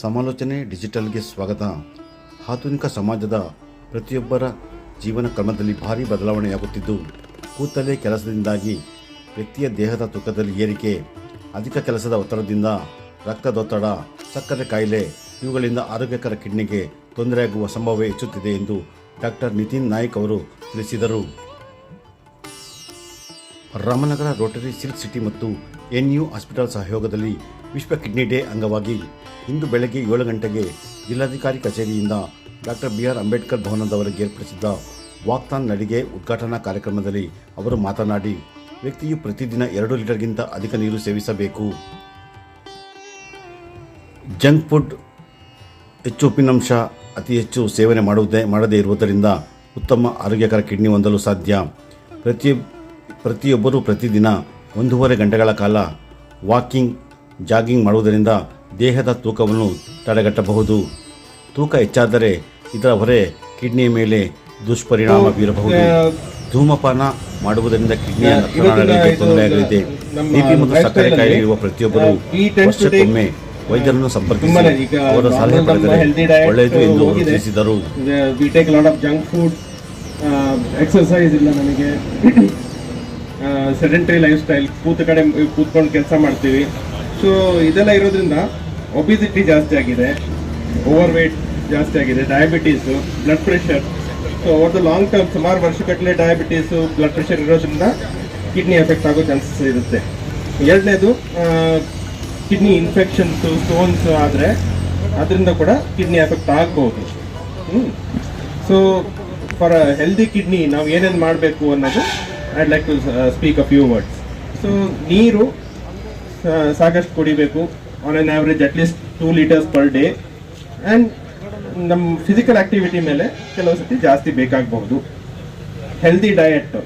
ಸಮಾಲೋಚನೆ ಡಿಜಿಟಲ್ಗೆ ಸ್ವಾಗತ. ಆಧುನಿಕ ಸಮಾಜದ ಪ್ರತಿಯೊಬ್ಬರ ಜೀವನ ಕ್ರಮದಲ್ಲಿ ಭಾರಿ ಬದಲಾವಣೆಯಾಗುತ್ತಿದ್ದು ಕೂತಲೇ ಕೆಲಸದಿಂದಾಗಿ ವ್ಯಕ್ತಿಯ ದೇಹದ ತೂಕದಲ್ಲಿ ಏರಿಕೆ, ಅಧಿಕ ಕೆಲಸದ ಒತ್ತಡದಿಂದ ರಕ್ತದೊತ್ತಡ, ಸಕ್ಕರೆ ಕಾಯಿಲೆ ಇವುಗಳಿಂದ ಆರೋಗ್ಯಕರ ಕಿಡ್ನಿಗೆ ತೊಂದರೆಯಾಗುವ ಸಂಭವ ಹೆಚ್ಚುತ್ತಿದೆ ಎಂದು ಡಾಕ್ಟರ್ ನಿತಿನ್ ನಾಯ್ಕ್ ಅವರು ತಿಳಿಸಿದರು. ರಾಮನಗರ ರೋಟರಿ ಸಿಲ್ಕ್ ಸಿಟಿ ಮತ್ತು ಎನ್ಯು ಹಾಸ್ಪಿಟಲ್ ಸಹಯೋಗದಲ್ಲಿ ವಿಶ್ವ ಕಿಡ್ನಿ ಡೇ ಅಂಗವಾಗಿ ಇಂದು ಬೆಳಗ್ಗೆ ಏಳು ಗಂಟೆಗೆ ಜಿಲ್ಲಾಧಿಕಾರಿ ಕಚೇರಿಯಿಂದ ಡಾಕ್ಟರ್ ಬಿ ಆರ್ ಅಂಬೇಡ್ಕರ್ ಭವನದವರೆಗೆ ಏರ್ಪಡಿಸಿದ್ದ ವಾಕ್ತಾನ್ ನಡಿಗೆ ಉದ್ಘಾಟನಾ ಕಾರ್ಯಕ್ರಮದಲ್ಲಿ ಅವರು ಮಾತನಾಡಿ, ವ್ಯಕ್ತಿಯು ಪ್ರತಿದಿನ ಎರಡು ಲೀಟರ್ಗಿಂತ ಅಧಿಕ ನೀರು ಸೇವಿಸಬೇಕು. ಜಂಕ್ ಫುಡ್ ಹೆಚ್ಚು ಉಪ್ಪಿನಂಶ ಅತಿ ಹೆಚ್ಚು ಸೇವನೆ ಮಾಡುವುದೇ, ಮಾಡದೇ ಇರುವುದರಿಂದ ಉತ್ತಮ ಆರೋಗ್ಯಕರ ಕಿಡ್ನಿ ಹೊಂದಲು ಸಾಧ್ಯ. ಪ್ರತಿ ಪ್ರತಿಯೊಬ್ಬರೂ ಪ್ರತಿದಿನ ಒಂದೂವರೆ ಗಂಟೆಗಳ ಕಾಲ ವಾಕಿಂಗ್ ಜಾಗಿಂಗ್ ಮಾಡುವುದರಿಂದ ದೇಹದ ತೂಕವನ್ನು ತಡೆಗಟ್ಟಬಹುದು. ತೂಕ ಹೆಚ್ಚಾದರೆ ಇದರ ಹೊರೆ ಕಿಡ್ನಿಯ ಮೇಲೆ ದುಷ್ಪರಿಣಾಮ ಬೀರಬಹುದು. ಧೂಮಪಾನ ಮಾಡುವುದರಿಂದ ಕಿಡ್ನಿಯ ರಕ್ತನಾಳಗಳಿಗೆ ತೊಂದರೆಯಾಗಲಿದೆ ಬಿಪಿ ಮತ್ತು ಸಕ್ಕರೆ ಕಾಯಿಲೆ ಇರುವ ಪ್ರತಿಯೊಬ್ಬರು ವರ್ಷಕ್ಕೊಮ್ಮೆ ವೈದ್ಯರನ್ನು ಸಂಪರ್ಕಿಸಿ ಅವರ ಸಲಹೆ ಪಡೆದರೆ ಒಳ್ಳೆಯದು ಎಂದು ಅವರು ತಿಳಿಸಿದರು. ಎಕ್ಸರ್ಸೈಸ್ ಇಲ್ಲ ನನಗೆ ಸೆಡೆಂಟರಿ ಲೈಫ್ ಸ್ಟೈಲ್ ಕೂತ ಕಡೆ ಕೂತ್ಕೊಂಡು ಕೆಲಸ ಮಾಡ್ತೀವಿ. ಸೊ ಇದೆಲ್ಲ ಇರೋದ್ರಿಂದ ಒಬಿಸಿಟಿ ಜಾಸ್ತಿ ಆಗಿದೆ ಓವರ್ ವೇಟ್ ಜಾಸ್ತಿ ಆಗಿದೆ diabetes blood pressure so over the long term ಸುಮಾರು ವರ್ಷಗಟ್ಟಲೆ ಡಯಾಬಿಟೀಸು ಬ್ಲಡ್ ಪ್ರೆಷರ್ ಇರೋದ್ರಿಂದ ಕಿಡ್ನಿ ಎಫೆಕ್ಟ್ ಆಗೋ ಚಾನ್ಸಸ್ ಇರುತ್ತೆ. ಎರಡನೇದು ಕಿಡ್ನಿ ಇನ್ಫೆಕ್ಷನ್ಸು ಸ್ಟೋನ್ಸ್ ಆದರೆ ಅದರಿಂದ ಕೂಡ ಕಿಡ್ನಿ ಎಫೆಕ್ಟ್ ಆಗ್ಬೋದು. ಸೊ ಫಾರ್ ಹೆಲ್ದಿ ಕಿಡ್ನಿ ನಾವು ಏನೇನು ಮಾಡಬೇಕು ಅನ್ನೋದು I'd like to speak a few words so ನೀರು ಸಾಕಷ್ಟು ಕುಡಿಬೇಕು. On on average at least two litres per day and ನಮ್ಮ ಫಿಸಿಕಲ್ ಆಕ್ಟಿವಿಟಿ ಮೇಲೆ ಕೆಲವು ಸತಿ ಜಾಸ್ತಿ ಬೇಕಾಗಬಹುದು. Healthy diet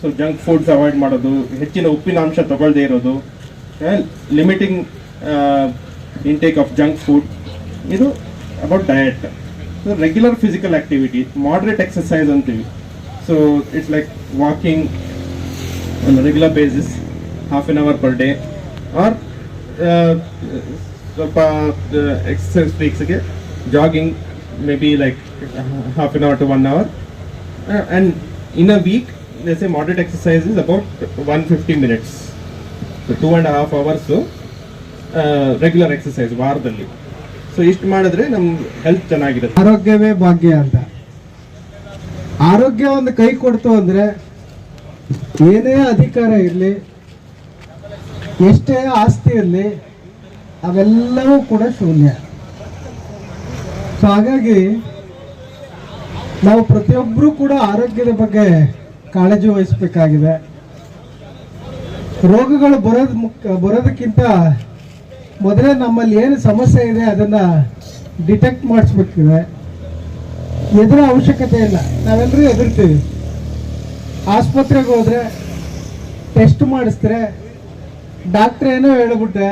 so junk foods avoid ಮಾಡೋದು, ಹೆಚ್ಚಿನ ಉಪ್ಪಿನಾಂಶ ತಗೊಳ್ಳದೇ ಇರೋದು limiting intake of junk food ಇದು about diet so regular physical activity moderate exercise ಅಂತೀವಿ. So it's like walking on regular basis half an hour per per or uh, ಸ್ವಲ್ಪ exercise ಫ್ರೀಕ್ಸ್ಗೆ jogging maybe like half an hour to one hour and in a week as a moderate exercise is about one fifty minutes two and half hours regular exercise ವಾರದಲ್ಲಿ. So ಇಷ್ಟು ಮಾಡಿದ್ರೆ ನಮ್ಮ health ಚೆನ್ನಾಗಿರುತ್ತೆ. ಆರೋಗ್ಯವೇ ಭಾಗ್ಯ ಅಂತ. ಆರೋಗ್ಯ ಒಂದು ಕೈ ಕೊಡ್ತು ಅಂದರೆ ಏನೇ ಅಧಿಕಾರ ಇರಲಿ ಎಷ್ಟೇ ಆಸ್ತಿ ಇರಲಿ ಅವೆಲ್ಲವೂ ಕೂಡ ಶೂನ್ಯ. ಸೊ ಹಾಗಾಗಿ ನಾವು ಪ್ರತಿಯೊಬ್ಬರೂ ಕೂಡ ಆರೋಗ್ಯದ ಬಗ್ಗೆ ಕಾಳಜಿ ವಹಿಸಬೇಕಾಗಿದೆ. ರೋಗಗಳು ಬರೋದ್ ಮುಖ್ಯ ಬರೋದಕ್ಕಿಂತ ಮೊದಲೇ ನಮ್ಮಲ್ಲಿ ಏನು ಸಮಸ್ಯೆ ಇದೆ ಅದನ್ನ ಡಿಟೆಕ್ಟ್ ಮಾಡಿಸ್ಬೇಕಿದೆ. ಎದುರ ಅವಶ್ಯಕತೆ ಇಲ್ಲ. ನಾವೆಲ್ಲರೂ ಎದುರ್ತೀವಿ. ಆಸ್ಪತ್ರೆಗೆ ಹೋದರೆ ಟೆಸ್ಟ್ ಮಾಡಿಸಿದ್ರೆ ಡಾಕ್ಟ್ರ್ ಏನೋ ಹೇಳಿಬಿಟ್ಟೆ.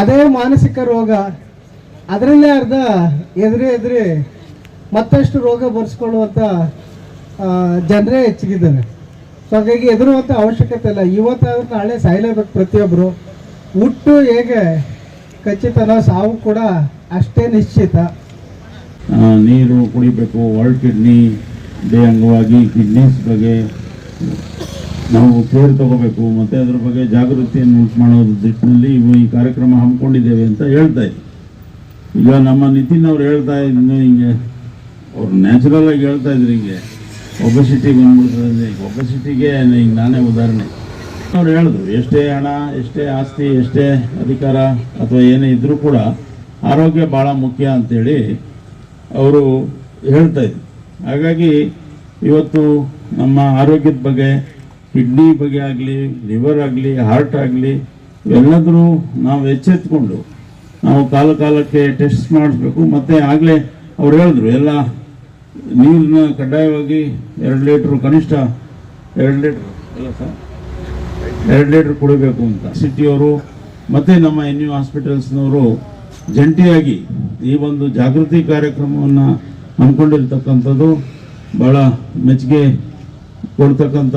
ಅದೇ ಮಾನಸಿಕ ರೋಗ. ಅದರಲ್ಲೇ ಅರ್ಧ ಎದುರಿ ಎದುರಿ ಮತ್ತಷ್ಟು ರೋಗ ಬರ್ಸ್ಕೊಳ್ಳುವಂಥ ಜನರೇ ಹೆಚ್ಚಿಗಿದ್ದಾರೆ ಸೊ ಹಾಗಾಗಿ ಎದುರುವಂಥ ಅವಶ್ಯಕತೆ ಇಲ್ಲ. ಇವತ್ತಾದ್ರೂ ನಾಳೆ ಸಾಯಲೇಬೇಕು ಪ್ರತಿಯೊಬ್ಬರು ಹುಟ್ಟು ಹೇಗೆ? ಖಚಿತನೋ ಸಾವು ಕೂಡ ಅಷ್ಟೇ ನಿಶ್ಚಿತ. ನೀರು ಕುಡಿಬೇಕು ವರ್ಲ್ಡ್ ಕಿಡ್ನಿ ಡೇ ಅಂಗವಾಗಿ ಕಿಡ್ನೀಸ್ ಬಗ್ಗೆ ನಾವು ಕೇರ್ ತಗೋಬೇಕು, ಮತ್ತು ಅದ್ರ ಬಗ್ಗೆ ಜಾಗೃತಿಯನ್ನು ಉಂಟು ಮಾಡೋದ್ರ ನಿಟ್ಟಿನಲ್ಲಿ ಈ ಕಾರ್ಯಕ್ರಮ ಹಮ್ಮಿಕೊಂಡಿದ್ದೇವೆ ಅಂತ ಹೇಳ್ತಾ ಇದ್ದೆ. ಈಗ ನಮ್ಮ ನಿತಿನ್ ಅವ್ರು ಹೇಳ್ತಾ ಇದ್ದು ಹಿಂಗೆ, ಅವ್ರು ನ್ಯಾಚುರಲ್ ಆಗಿ ಹೇಳ್ತಾ ಇದ್ರು ಹಿಂಗೆ. ಒಬೆಸಿಟಿ ಬಂದ್ಬಿಡ್ತದೆ, ಈಗ ಒಬೆಸಿಟಿಗೆ ಹಿಂಗೆ ನಾನೇ ಉದಾಹರಣೆ. ಅವ್ರು ಹೇಳಿದ್ರು, ಎಷ್ಟೇ ಹಣ, ಎಷ್ಟೇ ಆಸ್ತಿ, ಎಷ್ಟೇ ಅಧಿಕಾರ ಅಥವಾ ಏನೇ ಇದ್ರೂ ಕೂಡ ಆರೋಗ್ಯ ಭಾಳ ಮುಖ್ಯ ಅಂತೇಳಿ ಅವರು ಹೇಳ್ತಾ ಇದ್ರು. ಹಾಗಾಗಿ ಇವತ್ತು ನಮ್ಮ ಆರೋಗ್ಯದ ಬಗ್ಗೆ ಕಿಡ್ನಿ ಬಗ್ಗೆ ಆಗಲಿ, ಲಿವರ್ ಆಗಲಿ, ಹಾರ್ಟ್ ಆಗಲಿ, ಎಲ್ಲದರೂ ನಾವು ಎಚ್ಚೆತ್ಕೊಂಡು ನಾವು ಕಾಲ ಕಾಲಕ್ಕೆ ಟೆಸ್ಟ್ ಮಾಡಿಸ್ಬೇಕು. ಮತ್ತು ಆಗಲೇ ಅವ್ರು ಹೇಳಿದ್ರು, ಎಲ್ಲ ನೀರನ್ನ ಕಡ್ಡಾಯವಾಗಿ ಎರಡು ಲೀಟ್ರು ಕನಿಷ್ಠ ಎರಡು ಲೀಟ್ರ್ ಅಲ್ಲ ಸರ್? ಎರಡು ಲೀಟ್ರ್ ಕುಡಿಬೇಕು ಅಂತ ಸಿಟಿಯವರು, ಮತ್ತು ನಮ್ಮ ಎನ್ ಯು ಹಾಸ್ಪಿಟಲ್ಸ್ನವರು ಜಂಟಿಯಾಗಿ ಈ ಒಂದು ಜಾಗೃತಿ ಕಾರ್ಯಕ್ರಮವನ್ನು ಹಮ್ಮಿಕೊಂಡಿರ್ತಕ್ಕಂಥದ್ದು ಭಾಳ ಮೆಚ್ಚುಗೆ ಕೊಡ್ತಕ್ಕಂಥ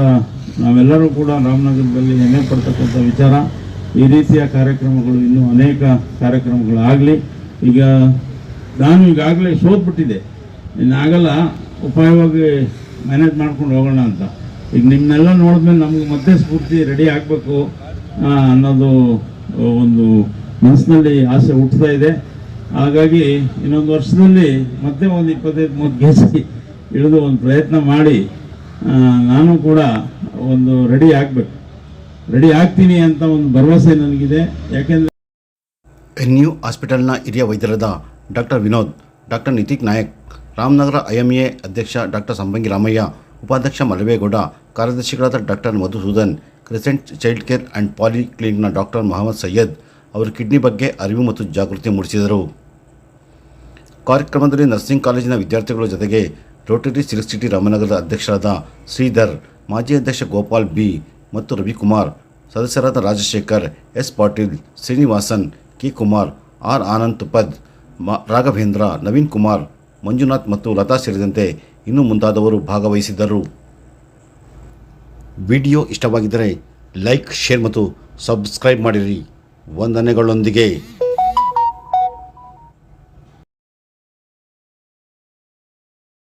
ನಾವೆಲ್ಲರೂ ಕೂಡ ರಾಮನಗರದಲ್ಲಿ ಹೆಮ್ಮೆ ಪಡ್ತಕ್ಕಂಥ ವಿಚಾರ. ಈ ರೀತಿಯ ಕಾರ್ಯಕ್ರಮಗಳು ಇನ್ನೂ ಅನೇಕ ಕಾರ್ಯಕ್ರಮಗಳಾಗಲಿ, ಈಗ ನಾನು ಈಗಾಗಲೇ ಸೋತ್ಬಿಟ್ಟಿದ್ದೆ. ಇನ್ನಾಗಲ್ಲ ಉಪಾಯವಾಗಿ ಮ್ಯಾನೇಜ್ ಮಾಡ್ಕೊಂಡು ಹೋಗೋಣ ಅಂತ. ಈಗ ನಿಮ್ಮನ್ನೆಲ್ಲ ನೋಡಿದ್ಮೇಲೆ ನಮಗೆ ಮತ್ತೆ ಸ್ಫೂರ್ತಿ ರೆಡಿ ಆಗಬೇಕು ಅನ್ನೋದು ಒಂದು ಮನಸ್ಸಿನಲ್ಲಿ ಆಸೆ ಹುಟ್ಟುತ್ತಾ ಇದೆ. ಹಾಗಾಗಿ ಇನ್ನೊಂದು ವರ್ಷದಲ್ಲಿ ಮತ್ತೆ ಒಂದು ಇಪ್ಪತ್ತೈದು ಮೂವತ್ತು ಜಿ ಇಳಿದು ಒಂದು ಪ್ರಯತ್ನ ಮಾಡಿ ನಾನು ಕೂಡ ಒಂದು ರೆಡಿ ಆಗಬೇಕು. ರೆಡಿ ಆಗ್ತೀನಿ ಅಂತ ಒಂದು ಭರವಸೆ ನನಗಿದೆ. ಯಾಕೆಂದರೆ ಎನ್ ಯು ಹಾಸ್ಪಿಟಲ್ನ ಹಿರಿಯ ವೈದ್ಯರಾದ doctor Vinod, doctor Nithik Nayak, Ramanagara IMA ಅಧ್ಯಕ್ಷ ಡಾಕ್ಟರ್ ಸಂಬಂಗಿ ರಾಮಯ್ಯ, ಉಪಾಧ್ಯಕ್ಷ ಮಲವೇಗೌಡ ಕಾರ್ಯದರ್ಶಿಗಳಾದ doctor Madhusudan, Crescent Child Care and ಪಾಲಿ ಕ್ಲಿನಿಕ್ನ ಡಾಕ್ಟರ್ ಮೊಹಮ್ಮದ್ ಸೈಯದ್ ಅವರು ಕಿಡ್ನಿ ಬಗ್ಗೆ ಅರಿವು ಮತ್ತು ಜಾಗೃತಿ ಮೂಡಿಸಿದರು. ಕಾರ್ಯಕ್ರಮದಲ್ಲಿ ನರ್ಸಿಂಗ್ ಕಾಲೇಜಿನ ವಿದ್ಯಾರ್ಥಿಗಳ ಜೊತೆಗೆ ರೋಟರಿ ಸಿಲ್ಕ್ ಸಿಟಿ ರಾಮನಗರದ ಅಧ್ಯಕ್ಷರಾದ ಶ್ರೀಧರ್, ಮಾಜಿ ಅಧ್ಯಕ್ಷ ಗೋಪಾಲ್ ಬಿ ಮತ್ತು ರವಿಕುಮಾರ್, ಸದಸ್ಯರಾದ Rajashekar, S Patil, Srinivasan, K Kumar, R Anand Tupad Raghavendra, Naveen Kumar, Manjunath ಮತ್ತು ಲತಾ ಸೇರಿದಂತೆ ಇನ್ನೂ ಮುಂತಾದವರು ಭಾಗವಹಿಸಿದ್ದರು. ವಿಡಿಯೋ ಇಷ್ಟವಾಗಿದ್ದರೆ ಲೈಕ್, ಶೇರ್ ಮತ್ತು ಸಬ್ಸ್ಕ್ರೈಬ್ ಮಾಡಿರಿ. ವಂದನೆಗಳೊಂದಿಗೆ.